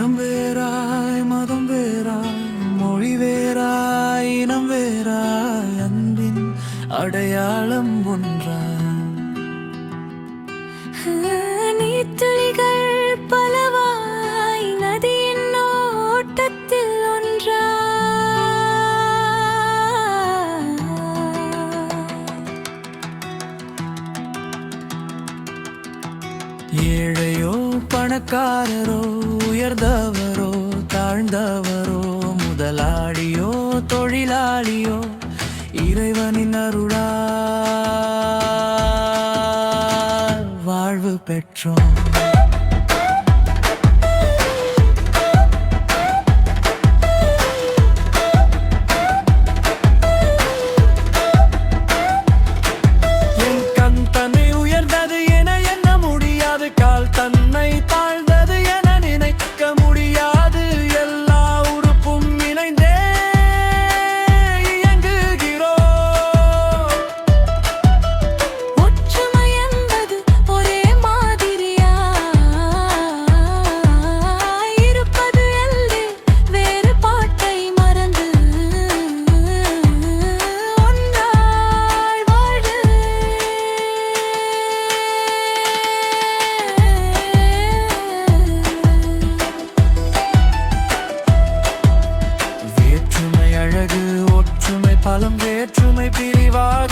குலம் வேறாய் மதம் வேறாய் மொழி வேறாய் இனம் வேறாய் அன்பின் அடையாளம் ஒன்றாய். ஏழையோ பணக்காரரோ உயர்ந்தவரோ தாழ்ந்தவரோ முதலாளியோ தொழிலாளியோ இறைவனின் அருளா வாழ்வு பெற்றோம். பலம் வேற்றுமை பிரிவாக